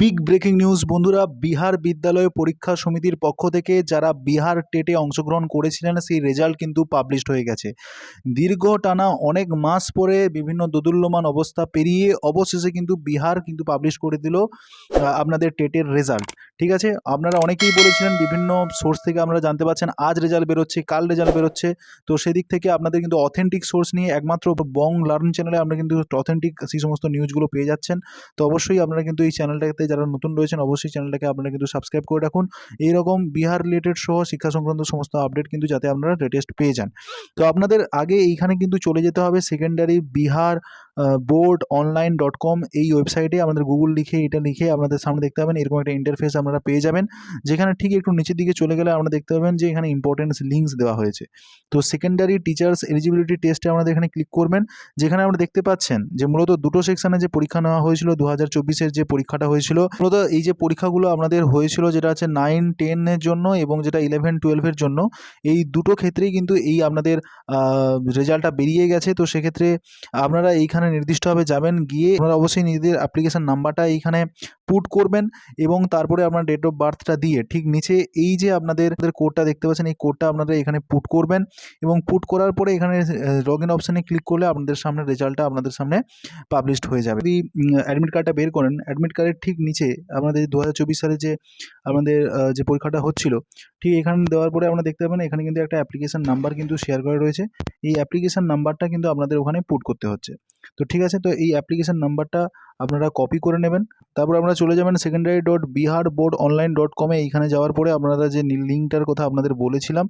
Big breaking news বন্ধুরা, বিহার বিদ্যালয় পরীক্ষা সমিতির পক্ষ থেকে যারা বিহার টেটে অংশগ্রহণ করেছিলেন, সেই রেজাল্ট কিন্তু পাবলিশড হয়ে গেছে। দীর্ঘ টানা অনেক মাস পরে বিভিন্ন দোদুল্যমান অবস্থা পেরিয়ে অবশেষে কিন্তু বিহার কিন্তু পাবলিশ করে দিল আপনাদের টেটের রেজাল্ট ঠিক আছে? আপনারা অনেকেই বলেছিলেন বিভিন্ন সোর্স থেকে আপনারা জানতে পারছেন, আজ রেজাল্ট বেরোচ্ছে, কাল রেজাল্ট বেরোচ্ছে। তো সেদিক থেকে আপনাদের কিন্তু অথেন্টিক সোর্স নিয়ে একমাত্র বং লার্ন চ্যানেলে আপনারা কিন্তু অথেন্টিক সেই সমস্ত নিউজগুলো পেয়ে যাচ্ছেন। তো অবশ্যই আপনারা কিন্তু এই চ্যানেলটাতে যারা নতুন রয়েছেন, অবশ্যই চ্যানেলটাকে আপনারা কিন্তু সাবস্ক্রাইব করে রাখুন। এইরকম বিহার রিলেটেড সহ শিক্ষা সংক্রান্ত সমস্ত আপডেট কিন্তু যাতে আপনারা লেটেস্ট পেয়ে যান। তো আপনাদের আগে এইখানে কিন্তু চলে যেতে হবে secondary Bihar board online dot com এই ওয়েবসাইটে আমাদের গুগল লিখে, এটা লিখে আপনাদের সামনে দেখতে পাবেন। এরকম একটা ইন্টারফেস আপনারা পেয়ে যাবেন। যেখানে ঠিক একটু নিচের দিকে চলে গেলে আপনারা দেখতে পাবেন যে এখানে ইম্পর্টেন্স লিঙ্কস দেওয়া হয়েছে। তো সেকেন্ডারি টিচার্স এলিজিবিলিটি টেস্টে আপনাদের এখানে ক্লিক করবেন। যেখানে আমরা দেখতে পাচ্ছেন যে মূলত দুটো সেকশানে যে পরীক্ষা নেওয়া হয়েছিল দু হাজার যে পরীক্ষাটা হয়েছিল, মূলত এই যে পরীক্ষাগুলো আপনাদের হয়েছিল যেটা আছে নাইন টেনের জন্য এবং যেটা ইলেভেন টুয়েলভের জন্য, এই দুটো ক্ষেত্রেই কিন্তু এই আপনাদের রেজাল্টটা বেরিয়ে গেছে। তো সেক্ষেত্রে আপনারা এইখানে নির্দিষ্টভাবে যাবেন, গিয়ে আপনারা অবশ্যই নিজেদের অ্যাপ্লিকেশন নাম্বারটা এইখানে পুট করবেন এবং তারপরে আপনার ডেট অফ বার্থটা দিয়ে ঠিক নিচে এই যে আপনাদের কোডটা দেখতে পাচ্ছেন, এই কোডটা আপনারা এখানে পুট করবেন এবং পুট করার পরে এখানে লগ ইন অপশানে ক্লিক করলে আপনাদের সামনে রেজাল্টটা আপনাদের সামনে পাবলিশড হয়ে যাবে। যদি অ্যাডমিট কার্ডটা বের করেন অ্যাডমিট কার্ডের ঠিক নিচে আপনাদের দু হাজার চব্বিশ সালে যে আমাদের যে পরীক্ষাটা হচ্ছিল, ঠিক এখানে দেওয়ার পরে আপনারা দেখতে পাবেন এখানে কিন্তু একটা অ্যাপ্লিকেশন নাম্বার কিন্তু শেয়ার করা রয়েছে। এই অ্যাপ্লিকেশন নাম্বারটা কিন্তু আপনাদের ওখানে পুট করতে হচ্ছে। তো ঠিক আছে, তো এই অ্যাপ্লিকেশন নাম্বারটা আপনারা কপি করে নেবেন। তারপর আপনারা চলে যাবেন secondary dot Bihar board online dot কমে এইখানে যাওয়ার পরে আপনারা যে লিঙ্কটার কথা আপনাদের বলেছিলাম,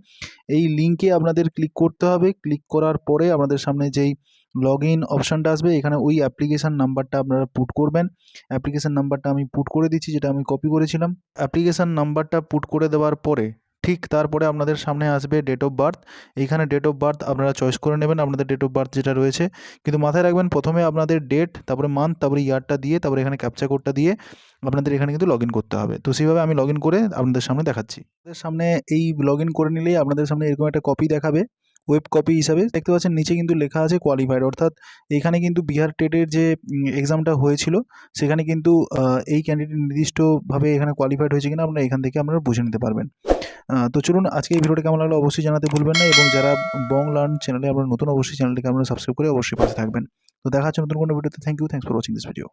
এই লিঙ্কে আপনাদের ক্লিক করতে হবে। ক্লিক করার পরে আপনাদের সামনে যেই লগ ইন অপশানটা আসবে, এখানে ওই অ্যাপ্লিকেশান নাম্বারটা আপনারা পুট করবেন। অ্যাপ্লিকেশান নাম্বারটা আমি পুট করে দিচ্ছি, যেটা আমি কপি করেছিলাম। অ্যাপ্লিকেশান নাম্বারটা পুট করে দেওয়ার পরে ঠিক তারপরে আপনাদের সামনে আসবে ডেট অফ বার্থ এইখানে ডেট অফ বার্থ আপনারা চয়েস করে নেবেন, আপনাদের ডেট অফ বার্থ যেটা রয়েছে। কিন্তু মাথায় রাখবেন, প্রথমে আপনাদের ডেট তারপরে মান্থ তারপরে ইয়ারটা দিয়ে, তারপরে এখানে ক্যাপচা কোডটা দিয়ে আপনাদের এখানে কিন্তু লগ করতে হবে। তো সেইভাবে আমি লগ করে আপনাদের সামনে দেখাচ্ছি। আপনাদের সামনে এই লগ করে নিলেই আপনাদের সামনে এরকম একটা কপি দেখাবে ওয়েব কপি হিসাবে। দেখতে পাচ্ছেন, নিচে কিন্তু লেখা আছে কোয়ালিফাইড অর্থাৎ এখানে কিন্তু বিহার টেটের যে এক্সামটা হয়েছিল, সেখানে কিন্তু এই ক্যান্ডিডেট নির্দিষ্টভাবে এখানে কোয়ালিফাইড হয়েছে কিনা আপনারা এখান থেকে আপনারা বুঝে নিতে পারবেন। তো চলুন আজকে এই ভিডিওটা কেমন লাগল অবশ্যই জানাতে ভুলবেন না এবং যারা বং লার্ন চ্যানেলে আপনার নতুন, অবশ্যই চ্যানেলটিকে আপনারা সাবস্ক্রাইব করে অবশ্যই পাশে থাকবেন। তো দেখা হচ্ছে নতুন কোনো ভিডিওতে। Thank you thanks for watching this video